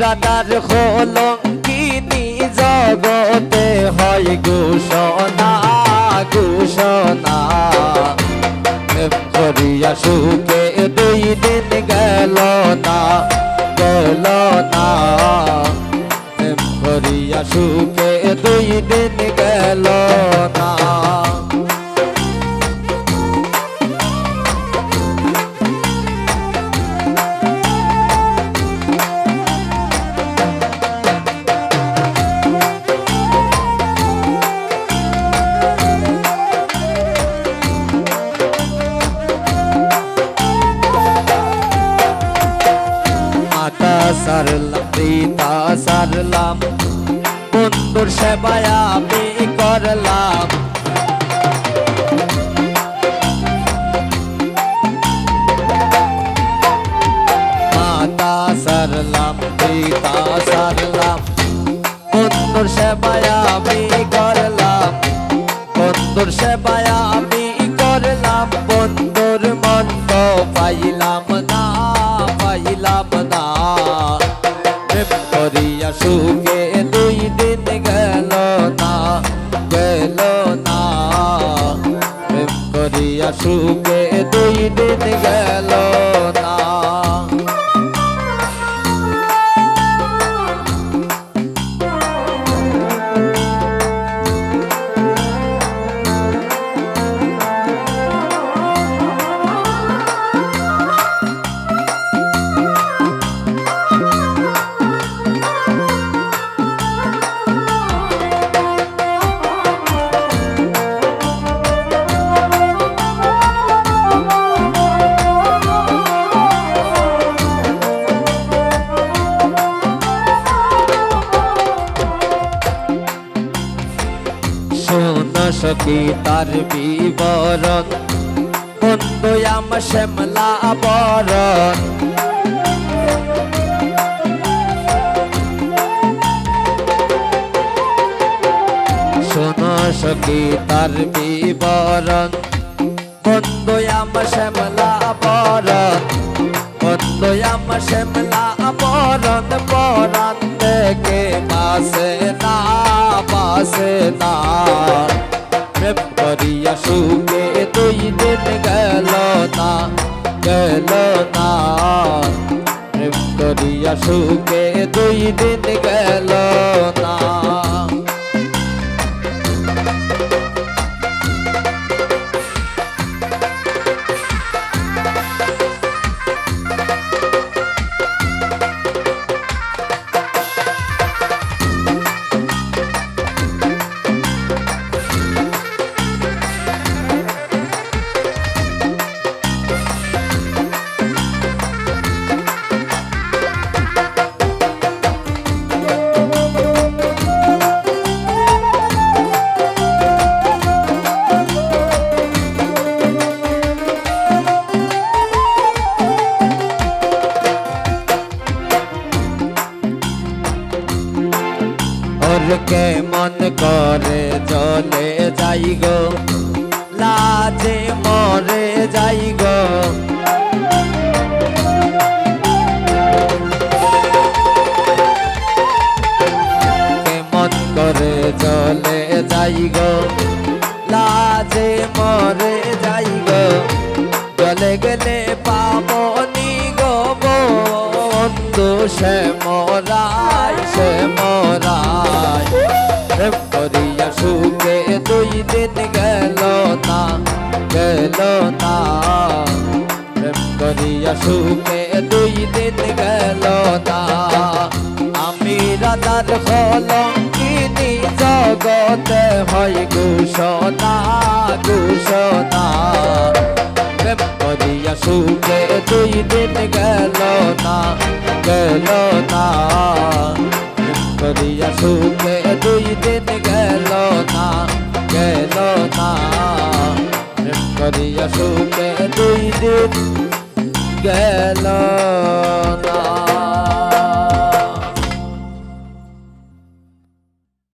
রানার হলঙ্কিনী জগতে হয় ঘোষণা ঘোষণা। করিয়া সুখে দুই দিন গেল না গেল না। করিয়া সুখে দুই দিন গেল সারলাম পিতা সারলাম। বন্ধুর সেবায় আমি করলাম। সুখে দুই দিন গেল না গেল না। প্রেম করিয়া সুখে দুই দিন গেল সখী, তার বিবরণ। বন্ধু, আম শ্যামলা বরণ। শোন সখী, তার বিবরণ। বন্ধু, আম শ্যামলা বরণ। বন্ধু, আম শ্যামলা বরণ। বরণ থেকে বাসে না বাসে না। করিয়া তুই দিন গেল না গেল না প্রেম করিয়া সুখে দুই দিন গেল না ওর কে মন করে চলে যাই গো। লাজে মরে প্রেম করিয়া সুখে দুই দিন গেল না গেল না প্রেম করিয়া সুখে দুই দিন গেল না আমি রাধার কলঙ্কিনী জগতে হয় ঘোষণা ঘোষণা প্রেম করিয়া সুখে দুই দিন গেল না গেল না করিয়া সুখে দুই দিন গেল না গেল না করিয়া সুখে দুই দিন গেল।